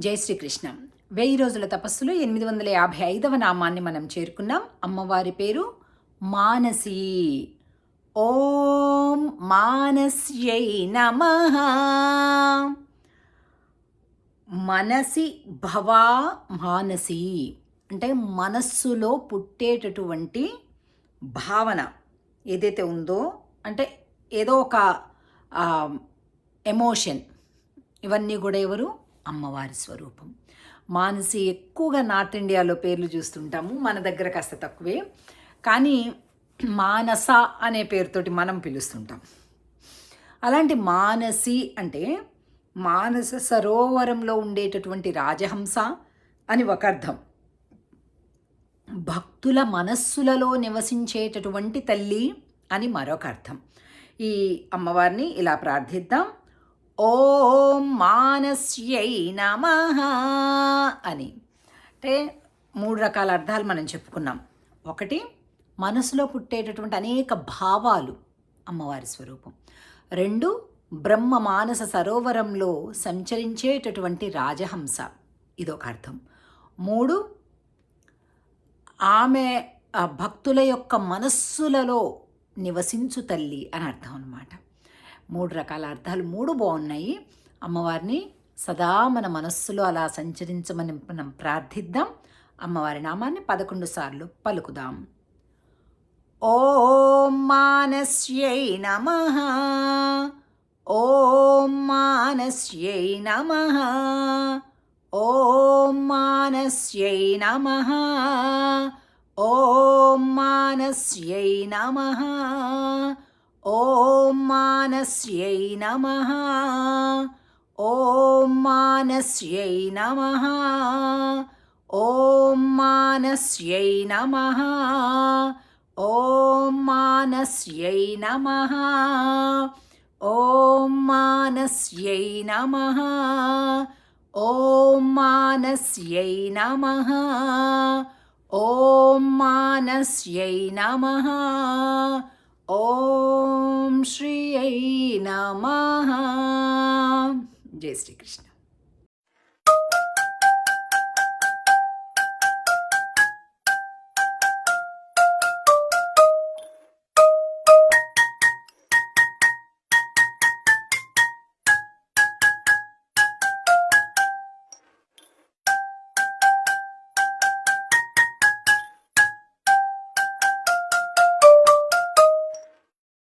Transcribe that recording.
జై శ్రీకృష్ణ. వెయ్యి రోజుల తపస్సులో ఎనిమిది వందల యాభై ఐదవ నామాన్ని మనం చేరుకున్నాం. అమ్మవారి పేరు మానసి. ఓం మానస్యై నమ. మనసి భవా మానసి. అంటే మనస్సులో పుట్టేటటువంటి భావన ఏదైతే ఉందో అంటే ఏదో ఒక ఎమోషన్. ఇవన్నీ కూడా ఎవరు? అమ్మవారి స్వరూపం. మానసి ఎక్కువగా నార్త్ ఇండియాలో పేర్లు చూస్తుంటాము మన దగ్గర కాస్త తక్కువే. కానీ మానస అనే పేరుతోటి మనం పిలుస్తుంటాం. అలాంటి మానసి అంటే మానస సరోవరంలో ఉండేటటువంటి రాజహంస అని ఒక అర్థం. భక్తుల మనస్సులలో నివసించేటటువంటి తల్లి అని మరొక అర్థం. ఈ అమ్మవారిని ఇలా ప్రార్థిద్దాం. ఓం మానస్యై నమ అని. అంటే మూడు రకాల అర్థాలు మనం చెప్పుకున్నాం. ఒకటి మనసులో పుట్టేటటువంటి అనేక భావాలు అమ్మవారి స్వరూపం. రెండు బ్రహ్మ మానస సరోవరంలో సంచరించేటటువంటి రాజహంస. ఇదొక అర్థం. మూడు ఆమె భక్తుల యొక్క మనస్సులలో నివసించు తల్లి అని అర్థం అనమాట మూడు రకాల అర్థాలు మూడు బాగున్నాయి. అమ్మవారిని సదా మన మనస్సులో అలా సంచరించమని మనం ప్రార్థిద్దాం. అమ్మవారి నామాన్ని పదకొండు సార్లు పలుకుదాం. ఓం మానస్యై నమ. ఓం మానస్యై నమ. ఓం మానస్యై నమ. ఓం మానస్యై నమ. ఓం మానస్యై నమ. ఓం మానస్యై నమ. ఓం మానస్యై నమ. ఓం మానస్యై నమ. ఓం మానస్యై నమ. ఓం మానస్యై నమ. ఓం మానస్యై నమ. ఓం శ్రీ నమ. జై శ్రీకృష్ణ.